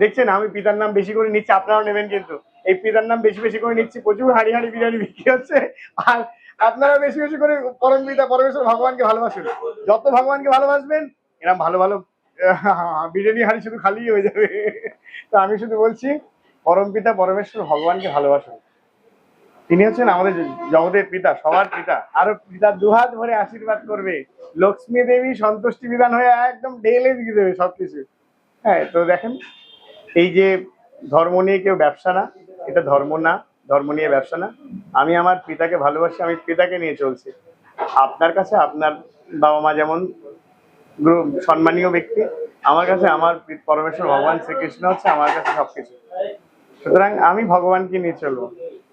দেখছেন, আমি পিতার নাম বেশি করে নিচ্ছি, আপনারাও নেবেন কিন্তু। এই পিতার নাম বেশি বেশি করে নিচ্ছি, প্রচুর হাড়ি হাড়ি বিরিয়ানি বিক্রি হচ্ছে। আর আপনারা বেশি বেশি করে পরম পিতা, পরমেশ্বর ভগবানকে ভালোবাসুন। যত ভগবানকে ভালোবাসবেন এরকম ভালো ভালো বিরিয়ানি হাড়ি শুধু খালি হয়ে যাবে। তো আমি শুধু বলছি, পরম পিতা, পরমেশ্বর ভগবানকে ভালোবাসুন। তিনি হচ্ছেন আমাদের জগতের পিতা, সবার পিতা। আরও পিতার দুহাত ভরে আশীর্বাদ করবে। লক্ষ্মী দেবী সন্তুষ্টি বিধান হয়ে একদম ঢেলে দিয়ে দেবে সবকিছু। হ্যাঁ তো দেখেন এই যে ধর্ম নিয়ে কেউ ব্যবসা না, এটা ধর্ম না, ধর্ম নিয়ে ব্যবসা না। আমি আমার পিতাকে ভালোবাসি, আমি পিতাকে নিয়ে চলছি। আপনার কাছে আপনার বাবা মা যেমন সম্মানীয় ব্যক্তি, আমার কাছে আমার পরমেশ্বর ভগবান শ্রীকৃষ্ণ হচ্ছে আমার কাছে সবকিছু। সুতরাং আমি ভগবানকে নিয়ে চলবো।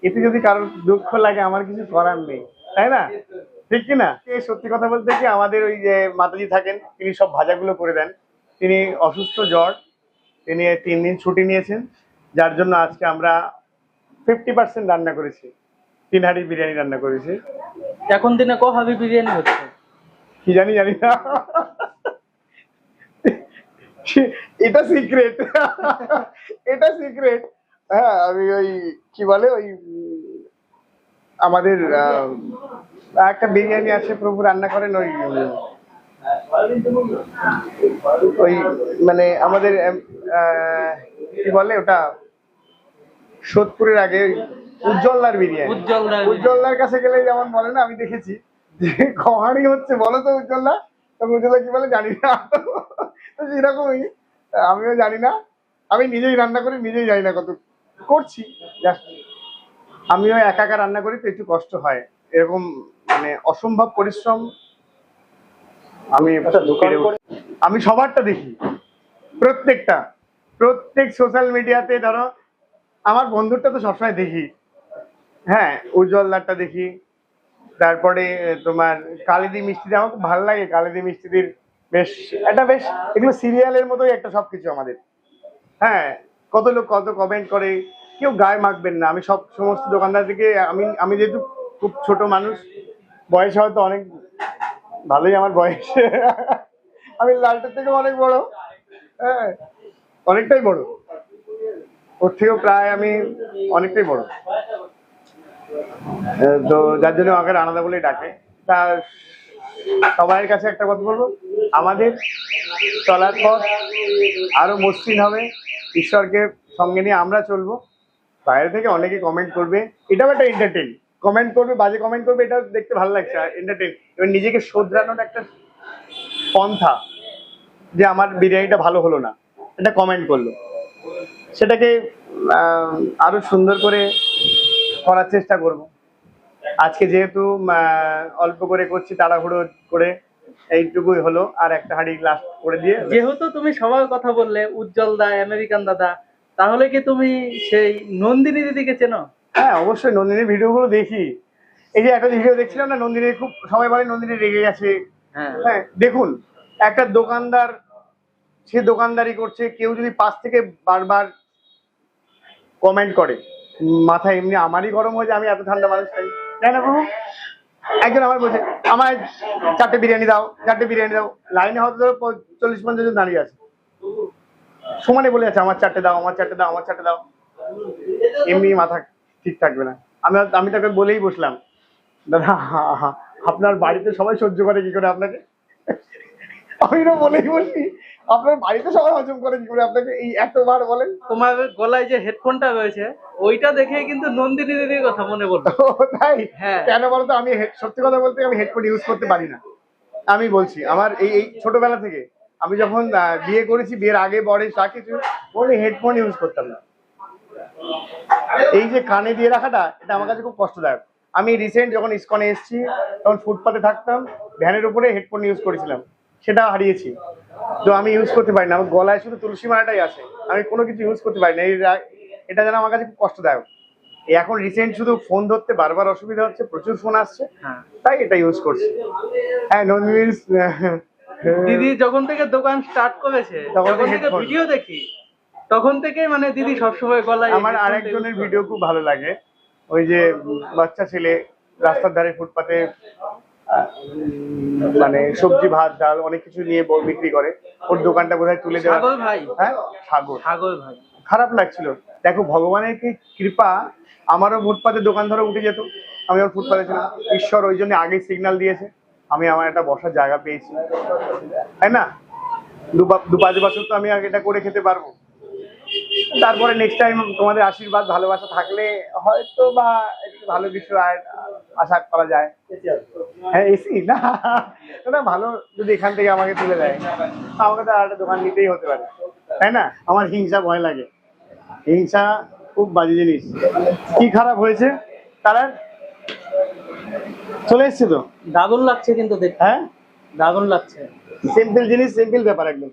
এতে যদি কারোর দুঃখ লাগে, আমার কিছু করার নেই। তাই না? ঠিক কি না? সত্যি কথা বলতে কি আমাদের ওই যে মাতাজি থাকেন, তিনি সব ভাজাগুলো করে দেন। তিনি অসুস্থ, জ্বর তিনি তিন দিন ছুটি নিয়েছেন যার জন্য আজকে আমরা ফিফটি পার্সেন্ট রান্না করেছি। তিন হাঁড়ি বিরিয়ানি রান্না করেছি। এখন দিনে ক হাবি বিরিয়ানি হচ্ছে? কি জানি জানি না। এটা সিক্রেট এটা সিক্রেট হ্যাঁ আমি ওই কি বলে ওই আমাদের একটা বিরিয়ানি আছে প্রভু রান্না করেন ওই ওই মানে আমাদের কি বলে ওটা? সোদপুরের আগে উজ্জ্বলদার বিরিয়ানি। উজ্জ্বলদার কাছে গেলে যেমন বলে না আমি দেখেছি যে কহানি হচ্ছে বলো তো উজ্জ্বলদা। তখন উজ্জ্বলদা কি বলে? জানি না। তো সেরকমই আমিও জানি না। আমি নিজেই রান্না করি নিজেই জানি না কত। করছি আমিও একা একা রান্না করি তো একটু কষ্ট হয়। এরকম মানে অসম্ভব পরিশ্রম আমি আমি সবারটা দেখি প্রত্যেকটা। প্রত্যেক সোশ্যাল মিডিয়াতে ধরো, আমার বন্ধুরটা তো সবসময় দেখি। হ্যাঁ উজ্জ্বলদারটা দেখি। তারপরে তোমার কালিদি মিষ্টি আমার খুব ভালো লাগে, কালিদি মিষ্টিদির বেশ, একটা বেশ, এগুলো সিরিয়ালের মতোই একটা সবকিছু আমাদের। হ্যাঁ কত লোক কত কমেন্ট করে, কেউ গায়ে মাখবেন না। আমি সব সমস্ত দোকানদার থেকে, আমি আমি যেহেতু খুব ছোট মানুষ, বয়স হয়তো অনেক, ভালোই আমার বয়স। আমি লালটার থেকে অনেক বড়। হ্যাঁ অনেকটাই বড়। ওর থেকেও প্রায় আমি অনেকটাই বড়। তো যার জন্য আমাকে রানাদা বলে ডাকে। তা সবাইয়ের কাছে একটা কথা বলব। আমাদের চলার পথ আরও মসৃণ হবে। ঈশ্বরকে সঙ্গে নিয়ে আমরা চলবো। বাইরে থেকে অনেকে কমেন্ট করবে। এটাও একটা এন্টারটেন কমেন্ট করবে, বাজে কমেন্ট করবে এটা দেখতে ভালো লাগছে। এন্টারটেন এবার নিজেকে শোধরানোর একটা পন্থা যে আমার বিরিয়ানিটা ভালো হলো না। এটা কমেন্ট করল। সেটাকে আহ, আরও সুন্দর করে করার চেষ্টা করব। আজকে যেহেতু অল্প করে করছি তাড়াহুড়ো করে এইটুকুই হলো আর একটা হাঁড়ি গ্লাস করে দিয়ে। যেহেতু তুমি সবার কথা বললে উজ্জ্বল দা আমেরিকান দাদা তাহলে কি তুমি সেই নন্দিনী দিদিকে চেনো? হ্যাঁ অবশ্যই নন্দিনীর ভিডিওগুলো দেখি। এই যে একটা ভিডিও দেখছিলাম না নন্দিনী খুব সবাই বলে নন্দিনী রেগে গেছে। হ্যাঁ। হ্যাঁ দেখুন একটা দোকানদার সে দোকানদারি করছে, কেউ যদি পাশ থেকে বারবার কমেন্ট করে, মাথা এমনি আমারই গরম হয়ে যায়, আমি এত ঠান্ডা মানুষ খাই তাই। না বাবু, একজন আমার বলছে আমার চারটে বিরিয়ানি দাও, চারটে বিরিয়ানি দাও, লাইনে হয়তো ধরো চল্লিশ পঞ্চাশ জন দাঁড়িয়ে আছে। সমানে বলে আছে আমার চারটে দাও, আমার চারটে দাও, আমার চারটে দাও। এমনি মাথা ঠিক থাকবে না। আমি আমি তাকে বলেই বসলাম, দাদা, আপনার বাড়িতে সবাই সহ্য করে কি করে আপনাকে? আমি বলেই বলছি আপনার বাড়িতে সবাই হজম করে কি করে? আপনাকে এই এতবার বলেন। তোমার গলায় যে হেডফোনটা রয়েছে ওইটা দেখে কিন্তু নন্দিনী দিদির কথা মনে পড়ল। তাই? হ্যাঁ। কেন বলতো আমি সত্যি কথা বলতে আমি হেডফোন ইউজ করতে পারি না। আমি বলছি আমার এই এই ছোটবেলা থেকে আমি যখন বিয়ে করেছি বিয়ের আগে পরে যা কিছু কোনো হেডফোন ইউজ করতাম না। এই যে কানে দিয়ে রাখাটা এটা আমার কাছে খুব কষ্টদায়ক। আমি রিসেন্ট যখন ইসকনে এসেছি তখন ফুটপাতে থাকতাম ভ্যানের উপরে হেডফোন ইউজ করেছিলাম। সেটা হারিয়েছি। তো আমি ইউজ করতে পারি না। আমার গলায় শুধু তুলসী মালাটাই আছে। আমি কোনো কিছু ইউজ করতে পারি না। এটা যেন আমার কাছে খুব কষ্টদায়ক। এই এখন রিসেন্ট শুধু ফোন ধরতে বারবার অসুবিধা হচ্ছে প্রচুর ফোন আসছে। হ্যাঁ। তাই এটা ইউজ করছি। হ্যাঁ নন্দিনী দিদি যখন থেকে দোকান স্টার্ট করেছে তখন থেকে ভিডিও দেখি তখন থেকে মানে দিদি সবসময় গলায় আমার আরেকজনের ভিডিও খুব ভালো লাগে। ওই যে বাচ্চা ছেলে রাস্তার ধারে ফুটপাতে মানে সবজি ভাত ডাল অনেক কিছু নিয়ে বিক্রি করে। ওর দোকানটা বোধহয় তুলে দেওয়া ভাই? হ্যাঁ? সাগর। সাগর ভাই। খারাপ লাগছিল। দেখো ভগবানের কি কৃপা আমারও ফুটপাতে দোকান ধরে উঠে যেত। আমি ওর ফুটপাতে ছিলাম। ঈশ্বর ওই জন্য আগে সিগন্যাল দিয়েছে। আমি আমার একটা বসার জায়গা পেয়েছি। তাই না? দু পাঁচ বছর তো আমি আগে এটা করে খেতে পারব। তারপরে নেক্সট টাইম তোমাদের আশীর্বাদ ভালোবাসা থাকলে হয়তো বা একটু ভালো কিছু আর আশা করা যায়। হ্যাঁ এসি? না। না ভালো যদি এখান থেকে আমাকে তুলে দেয়। আমাকে তো আর একটা দোকান নিতেই হতে পারে। তাই না? আমার হিংসা ভয় লাগে। হিংসা খুব বাজে জিনিস। কি খারাপ হয়েছে? তারা চলে এসছে তো? দারুণ লাগছে কিন্তু দেখতে। হ্যাঁ? দারুণ লাগছে। সিম্পল জিনিস সিম্পল ব্যাপার একদম।